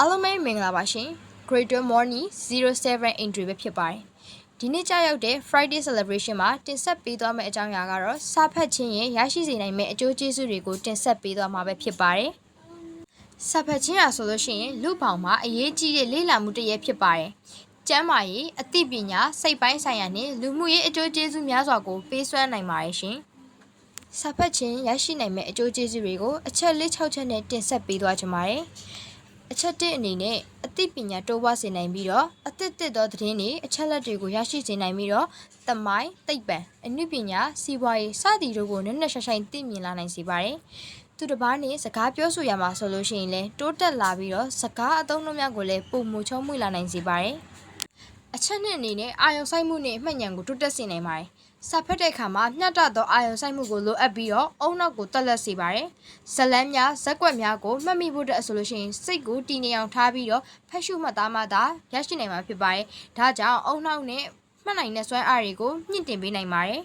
အားလုံးပဲမင်္ဂလာပါရှင် Great Morning 07 entry ပဲဖြစ်ပါတယ်ဒီနေ့ကြာရောက်တဲ့ Friday celebration မှာတင်ဆက်ပေးသွားမယ့်အကြောင်းအရာကတော့စာဖတ်ခြင်းရဲ့ရရှိစေနိုင်မယ့်အကျိုးကျေးဇူးတွေကိုတင်ဆက်ပေးသွားမှာပဲဖြစ်ပါတယ်စာဖတ်ခြင်းဟာဆိုလို့ရှိရင်လူပေါင်းမှာအရေးကြီးတဲ့လေ့လာမှုတစ်ရပ်ဖြစ်ပါတယ်ကျမ်းမာရေးအသိပညာစိတ်ပိုင်းဆိုင်ရာနဲ့လူမှုရေးအကျိုးကျေးဇူးများစွာကိုပေးစွမ်းနိုင်ပါတယ်ရှင်စာဖတ်ခြင်းရရှိနိုင်မယ့်အကျိုးကျေးဇူးတွေကိုအချက်လေး6ချက်နဲ့တင်ဆက်ပေးသွားကြပါမယ်။ အချက်တစ်အနေနဲ့အသိပညာတိုးပွားစေနိုင်ပြီးတော့အသစ်သစ်သောသတင်းတွေအချက်လက်တွေကိုရရှိစေနိုင်ပြီးတော့သမိုင်းသိပ္ပံအနုပညာစီးပွားရေးစသည်တို့ကိုနက်နက်ရှိုင်းရှိုင်းသိမြင်လာနိုင်စေပါတယ်။သူတစ်ပါးနဲ့စကားပြောဆိုရမှာဆိုလို့ရှိရင်လည်းတိုးတက်လာပြီးတော့စကားအသုံးအနှုန်းများကိုလည်းပုံမှုချုံးမွေလာနိုင်စေပါတယ်။ အချက်နှစ်အနေနဲ့အာယုံဆိုင်မှုနဲ့အမှတ်ဉာဏ်ကိုတိုးတက်စေနိုင်ပါတယ်။စာဖတ်တဲ့အခါမှာမျှတသောအာယုံဆိုင်မှုကိုလိုအပ်ပြီးတော့အုံနောက်ကိုတက်လက်စေပါတယ်။ဇလန်းများဇက်ကွက်များကိုမှတ်မိဖို့အတွက်ဆိုလို့ရှိရင်စိတ်ကိုတည်နေအောင်ထားပြီးတော့ဖတ်ရှုမှတ်သားမှသာရရှိနိုင်မှာဖြစ်ပါတယ်။ဒါကြောင့်အုံနောက်နဲ့မှတ်နိုင်တဲ့စွမ်းအားတွေကိုမြင့်တင်ပေးနိုင်ပါတယ်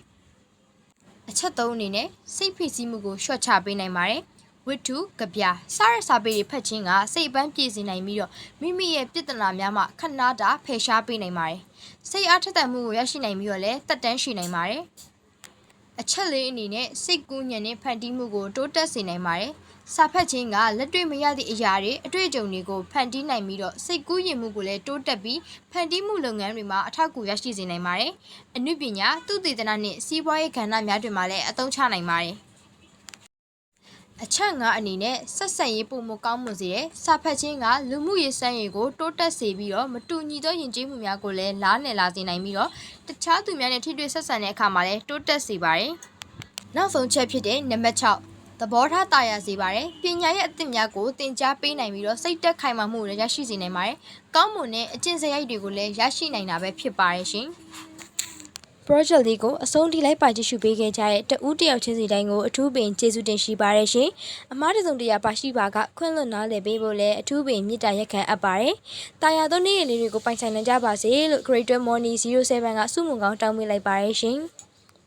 ။အချက်သုံးအနေနဲ့စိတ်ဖိစီးမှုကိုလျှော့ချပေးနိုင်ပါတယ်။ ဝတ္ထုကဗျာစားရစာပေတွေဖတ်ခြင်းကစိတ်အပန်းပြေစေနိုင်ပြီးတော့မိမိရဲ့ပြဿနာများမှခဏတာဖယ်ရှားပေးနိုင်ပါတယ်။စိတ်အားထက်သန်မှုကိုရရှိနိုင်ပြီးတော့လည်းတက်တန်းရှိနိုင်ပါတယ်။အချက်လေးအနေနဲ့စိတ်ကူးညံနဲ့ဖန်တီးမှုကိုတိုးတက်စေနိုင်ပါတယ်။စာဖတ်ခြင်းကလက်တွေ့မရသည့်အရာတွေအတွေ့အကြုံတွေကိုဖန်တီးနိုင်ပြီးတော့စိတ်ကူးယဉ်မှုကိုလည်းတိုးတက်ပြီးဖန်တီးမှုလုပ်ငန်းတွေမှာအထောက်အကူရရှိစေနိုင်ပါတယ်။အနုပညာသူတေသနနှင့်စီးပွားရေးကဏ္ဍများတွင်မှလည်းအသုံးချနိုင်ပါတယ်။ အချက်ငါအနေနဲ့ဆက်ဆက်ရေးပုံမကောင်းမွန်စေတဲ့စာဖတ်ခြင်းကလူမှုရေးစံရည်ကိုတိုးတက်စေပြီးတော့မတူညီသောယဉ်ကျေးမှုများကိုလည်းလားနယ်လာစေနိုင်ပြီးတော့တခြားသူများနဲ့ထိတွေ့ဆက်ဆံတဲ့အခါမှာလည်းတိုးတက်စေပါတယ်။နောက်ဆုံးချက်ဖြစ်တဲ့နံပါတ်6သဘောထားတာယာစေပါတယ်။ပညာရဲ့အသစ်များကိုသင်ကြားပေးနိုင်ပြီးတော့စိတ်တက်ခိုင်မာမှုကိုလည်းရရှိစေနိုင်ပါတယ်။ကောင်းမွန်တဲ့အကျင့်စရိုက်တွေကိုလည်းရရှိနိုင်တာပဲဖြစ်ပါတယ်ရှင်။ project လေးကိုအဆုံးထိလိုက်ပါကြည့်ရှုပေးခဲ့ကြတဲ့တဦးတယောက်ချင်းစီတိုင်းကိုအထူးပင်ကျေးဇူးတင်ရှိပါရရှင်။အမားတစုံတရာပါရှိပါကခွင့်လွှတ်နားလည်ပေးဖို့လည်းအထူးပင်မေတ္တာရက်ခံအပ်ပါတယ်။တာယာသောနေ့ရက်လေးတွေကိုပိုင်ဆိုင်နိုင်ကြပါစေလို့ Greater Morning 07ကဆုမွန်ကောင်းတောင်းပေးလိုက်ပါရရှင်။